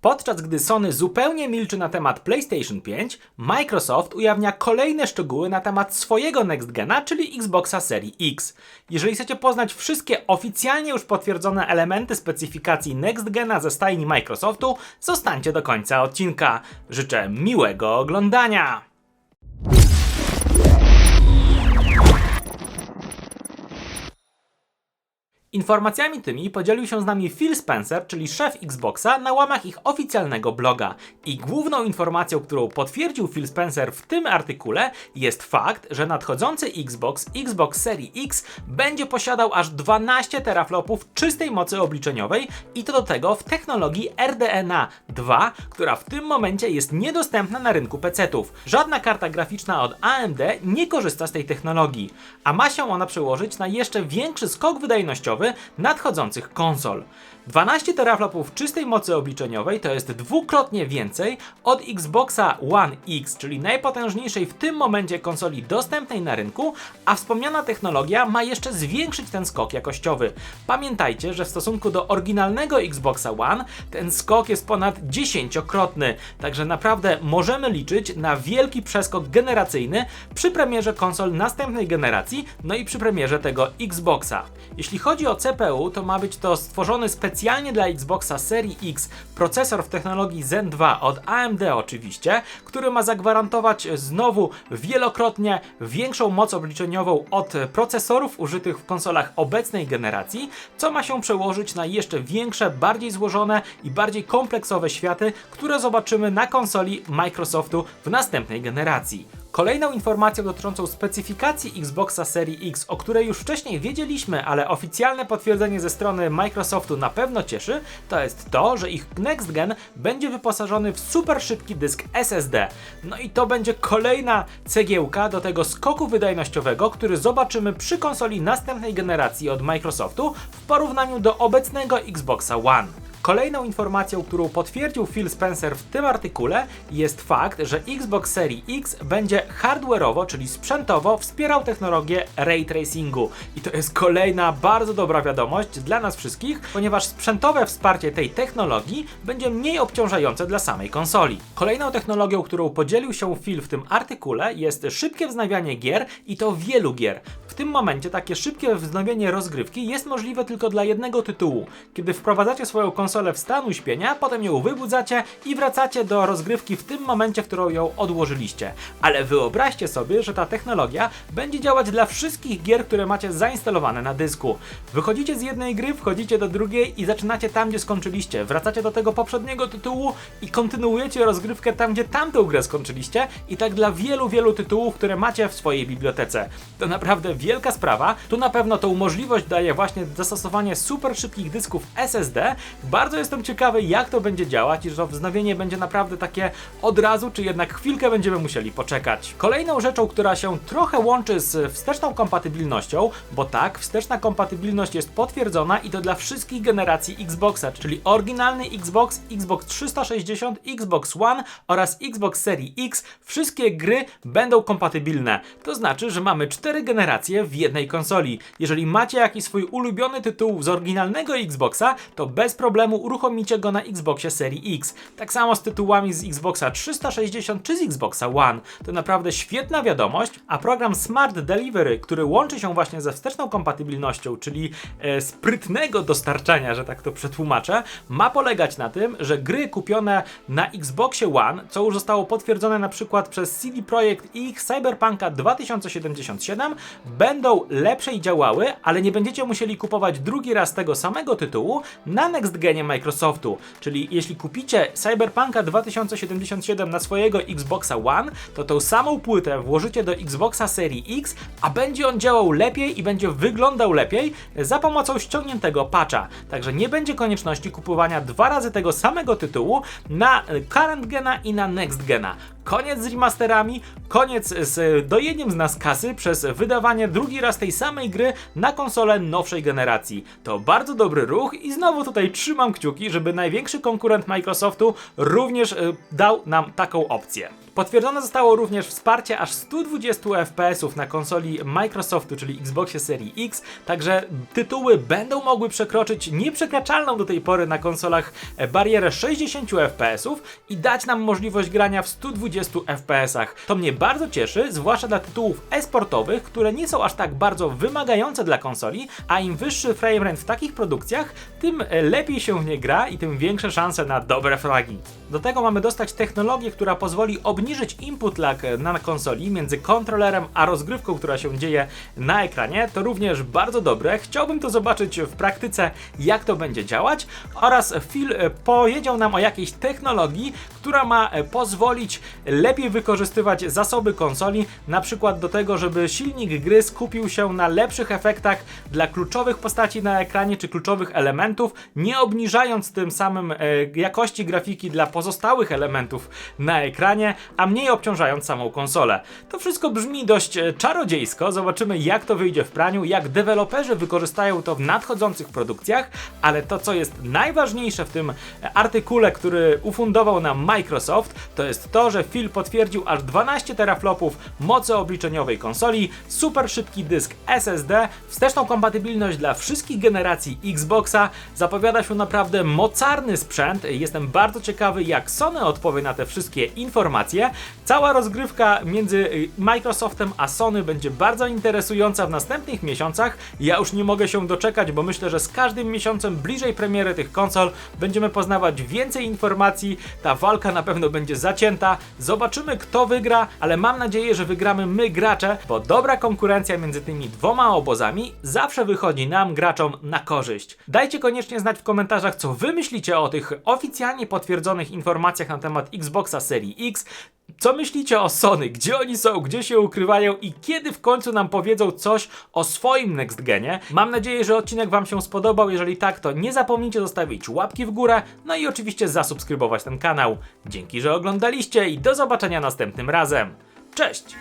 Podczas gdy Sony zupełnie milczy na temat PlayStation 5, Microsoft ujawnia kolejne szczegóły na temat swojego Next Gena, czyli Xboxa Series X. Jeżeli chcecie poznać wszystkie oficjalnie już potwierdzone elementy specyfikacji Next Gena ze stajni Microsoftu, zostańcie do końca odcinka. Życzę miłego oglądania! Informacjami tymi podzielił się z nami Phil Spencer, czyli szef Xboxa, na łamach ich oficjalnego bloga. I główną informacją, którą potwierdził Phil Spencer w tym artykule, jest fakt, że nadchodzący Xbox, Xbox Series X, będzie posiadał aż 12 teraflopów czystej mocy obliczeniowej i to do tego w technologii RDNA 2, która w tym momencie jest niedostępna na rynku PC-ów. Żadna karta graficzna od AMD nie korzysta z tej technologii, a ma się ona przełożyć na jeszcze większy skok wydajnościowy nadchodzących konsol. 12 teraflopów czystej mocy obliczeniowej to jest dwukrotnie więcej od Xboxa One X, czyli najpotężniejszej w tym momencie konsoli dostępnej na rynku, a wspomniana technologia ma jeszcze zwiększyć ten skok jakościowy. Pamiętajcie, że w stosunku do oryginalnego Xboxa One ten skok jest ponad dziesięciokrotny, także naprawdę możemy liczyć na wielki przeskok generacyjny przy premierze konsol następnej generacji, no i przy premierze tego Xboxa. Jeśli chodzi o CPU, to ma być to stworzony specjalnie dla Xboxa Series X procesor w technologii Zen 2 od AMD oczywiście, który ma zagwarantować znowu wielokrotnie większą moc obliczeniową od procesorów użytych w konsolach obecnej generacji, co ma się przełożyć na jeszcze większe, bardziej złożone i bardziej kompleksowe światy, które zobaczymy na konsoli Microsoftu w następnej generacji. Kolejną informacją dotyczącą specyfikacji Xboxa Series X, o której już wcześniej wiedzieliśmy, ale oficjalne potwierdzenie ze strony Microsoftu na pewno cieszy, to jest to, że ich Next Gen będzie wyposażony w super szybki dysk SSD. No i to będzie kolejna cegiełka do tego skoku wydajnościowego, który zobaczymy przy konsoli następnej generacji od Microsoftu w porównaniu do obecnego Xboxa One. Kolejną informacją, którą potwierdził Phil Spencer w tym artykule jest fakt, że Xbox Series X będzie hardware'owo, czyli sprzętowo wspierał technologię ray tracingu. I to jest kolejna bardzo dobra wiadomość dla nas wszystkich, ponieważ sprzętowe wsparcie tej technologii będzie mniej obciążające dla samej konsoli. Kolejną technologią, którą podzielił się Phil w tym artykule jest szybkie wznawianie gier i to wielu gier. W tym momencie takie szybkie wznowienie rozgrywki jest możliwe tylko dla jednego tytułu. Kiedy wprowadzacie swoją konsolę konsolę w stan uśpienia, potem ją wybudzacie i wracacie do rozgrywki w tym momencie, w którą ją odłożyliście. Ale wyobraźcie sobie, że ta technologia będzie działać dla wszystkich gier, które macie zainstalowane na dysku. Wychodzicie z jednej gry, wchodzicie do drugiej i zaczynacie tam, gdzie skończyliście. Wracacie do tego poprzedniego tytułu i kontynuujecie rozgrywkę tam, gdzie tamtą grę skończyliście i tak dla wielu, wielu tytułów, które macie w swojej bibliotece. To naprawdę wielka sprawa. Tu na pewno tą możliwość daje właśnie zastosowanie super szybkich dysków SSD. Bardzo jestem ciekawy, jak to będzie działać i że to wznowienie będzie naprawdę takie od razu, czy jednak chwilkę będziemy musieli poczekać. Kolejną rzeczą, która się trochę łączy z wsteczną kompatybilnością, bo tak, wsteczna kompatybilność jest potwierdzona i to dla wszystkich generacji Xboxa, czyli oryginalny Xbox, Xbox 360, Xbox One oraz Xbox Series X, wszystkie gry będą kompatybilne. To znaczy, że mamy cztery generacje w jednej konsoli. Jeżeli macie jakiś swój ulubiony tytuł z oryginalnego Xboxa, to bez problemu uruchomicie go na Xboxie Series X. Tak samo z tytułami z Xboxa 360 czy z Xboxa One. To naprawdę świetna wiadomość, a program Smart Delivery, który łączy się właśnie ze wsteczną kompatybilnością, czyli e, sprytnego dostarczania, że tak to przetłumaczę, ma polegać na tym, że gry kupione na Xboxie One, co już zostało potwierdzone na przykład przez CD Projekt i ich Cyberpunka 2077, będą lepszej działały, ale nie będziecie musieli kupować drugi raz tego samego tytułu na Next Microsoftu. Czyli jeśli kupicie Cyberpunka 2077 na swojego Xboxa One, to tą samą płytę włożycie do Xboxa serii X, a będzie on działał lepiej i będzie wyglądał lepiej za pomocą ściągniętego patcha. Także nie będzie konieczności kupowania dwa razy tego samego tytułu na current gena i na next gena. Koniec z remasterami, koniec z dojeniem z nas kasy przez wydawanie drugi raz tej samej gry na konsolę nowszej generacji. To bardzo dobry ruch i znowu tutaj trzymam kciuki, żeby największy konkurent Microsoftu również y, dał nam taką opcję. Potwierdzone zostało również wsparcie aż 120 FPS na konsoli Microsoftu, czyli Xboxie Series X, także tytuły będą mogły przekroczyć nieprzekraczalną do tej pory na konsolach e, barierę 60 FPS i dać nam możliwość grania w 120 FPS. To mnie bardzo cieszy, zwłaszcza dla tytułów e-sportowych, które nie są aż tak bardzo wymagające dla konsoli, a im wyższy framerate w takich produkcjach, tym e, lepiej się w nie gra i tym większe szanse na dobre fragi. Do tego mamy dostać technologię, która pozwoli obniżyć input lag na konsoli między kontrolerem a rozgrywką, która się dzieje na ekranie. To również bardzo dobre. Chciałbym to zobaczyć w praktyce, jak to będzie działać. Oraz Phil powiedział nam o jakiejś technologii, która ma e, pozwolić lepiej wykorzystywać zasoby konsoli, na przykład do tego, żeby silnik gry skupił się na lepszych efektach dla kluczowych postaci na ekranie czy kluczowych elementów, nie obniżając tym samym e, jakości grafiki dla pozostałych elementów na ekranie, a mniej obciążając samą konsolę. To wszystko brzmi dość e, czarodziejsko, zobaczymy jak to wyjdzie w praniu, jak deweloperzy wykorzystają to w nadchodzących produkcjach, ale to co jest najważniejsze w tym e, artykule, który ufundował nam Microsoft, to jest to, że Phil potwierdził aż 12 teraflopów mocy obliczeniowej konsoli, super szybki dysk SSD, wsteczną kompatybilność dla wszystkich generacji Xboxa, zapowiada się naprawdę mocarny sprzęt. Jestem bardzo ciekawy, jak Sony odpowie na te wszystkie informacje. Cała rozgrywka między y, Microsoftem a Sony będzie bardzo interesująca w następnych miesiącach. Ja już nie mogę się doczekać, bo myślę, że z każdym miesiącem bliżej premiery tych konsol będziemy poznawać więcej informacji. Ta walka na pewno będzie zacięta. Zobaczymy, kto wygra, ale mam nadzieję, że wygramy my gracze, bo dobra konkurencja między tymi dwoma obozami zawsze wychodzi nam, graczom, na korzyść. Dajcie koniecznie znać w komentarzach, co wy myślicie o tych oficjalnie potwierdzonych informacjach na temat Xboxa Serii X. Co myślicie o Sony? Gdzie oni są? Gdzie się ukrywają? I kiedy w końcu nam powiedzą coś o swoim next genie? Mam nadzieję, że odcinek Wam się spodobał. Jeżeli tak, to nie zapomnijcie zostawić łapki w górę, no i oczywiście zasubskrybować ten kanał. Dzięki, że oglądaliście i do zobaczenia następnym razem. Cześć!